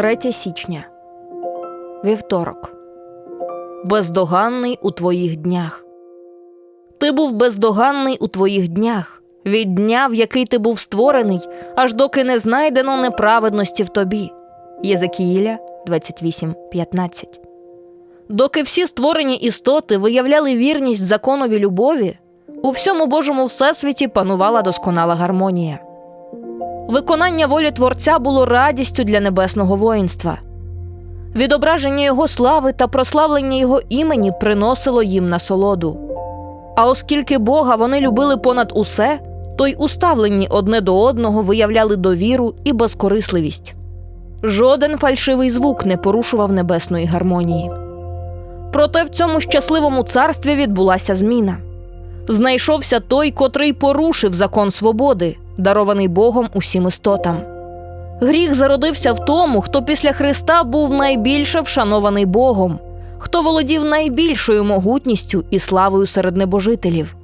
3 січня. Вівторок. Бездоганний у твоїх днях. Ти був бездоганний у твоїх днях, від дня, в який ти був створений, аж доки не знайдено неправедності в тобі. Єзекіїля 28.15. Доки всі створені істоти виявляли вірність законові любові, у всьому Божому всесвіті панувала досконала гармонія. Виконання волі Творця було радістю для небесного воїнства. Відображення його слави та прославлення його імені приносило їм насолоду. А оскільки Бога вони любили понад усе, то й уставлені одне до одного виявляли довіру і безкорисливість. Жоден фальшивий звук не порушував небесної гармонії. Проте в цьому щасливому царстві відбулася зміна. Знайшовся той, котрий порушив закон свободи, дарований Богом усім істотам. Гріх зародився в тому, хто після Христа був найбільше вшанований Богом, хто володів найбільшою могутністю і славою серед небожителів.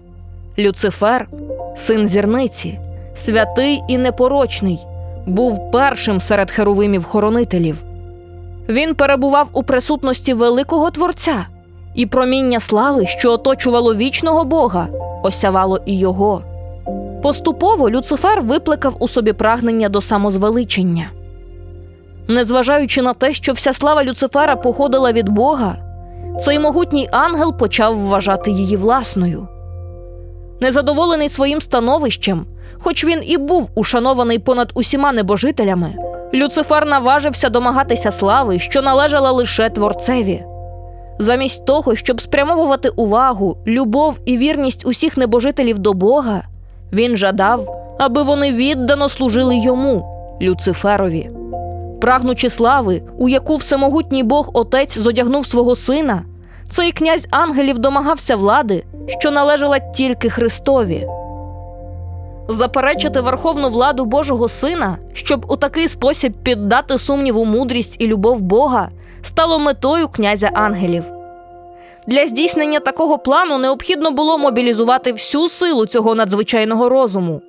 Люцифер, син зірниці, святий і непорочний, був першим серед херовимів-хоронителів. Він перебував у присутності великого Творця, і проміння слави, що оточувало вічного Бога, осявало і його. Поступово Люцифер викликав у собі прагнення до самозвеличення. Незважаючи на те, що вся слава Люцифера походила від Бога, цей могутній ангел почав вважати її власною. Незадоволений своїм становищем, хоч він і був ушанований понад усіма небожителями, Люцифер наважився домагатися слави, що належала лише творцеві. Замість того, щоб спрямовувати увагу, любов і вірність усіх небожителів до Бога, він жадав, аби вони віддано служили йому, Люциферові. Прагнучи слави, у яку всемогутній Бог Отець зодягнув свого сина, цей князь ангелів домагався влади, що належала тільки Христові. Заперечити верховну владу Божого Сина, щоб у такий спосіб піддати сумніву мудрість і любов Бога, стало метою князя ангелів. Для здійснення такого плану необхідно було мобілізувати всю силу цього надзвичайного розуму,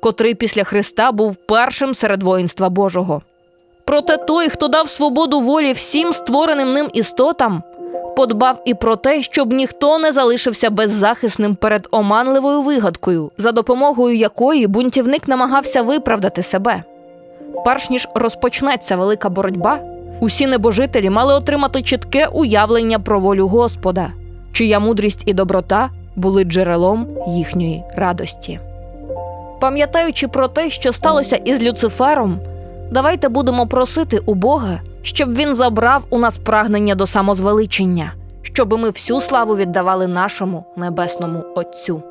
котрий після Христа був першим серед воїнства Божого. Проте той, хто дав свободу волі всім створеним ним істотам, подбав і про те, щоб ніхто не залишився беззахисним перед оманливою вигадкою, за допомогою якої бунтівник намагався виправдати себе. Перш ніж розпочнеться велика боротьба, усі небожителі мали отримати чітке уявлення про волю Господа, чия мудрість і доброта були джерелом їхньої радості. Пам'ятаючи про те, що сталося із Люцифером, давайте будемо просити у Бога, щоб він забрав у нас прагнення до самозвеличення, щоб ми всю славу віддавали нашому небесному Отцю.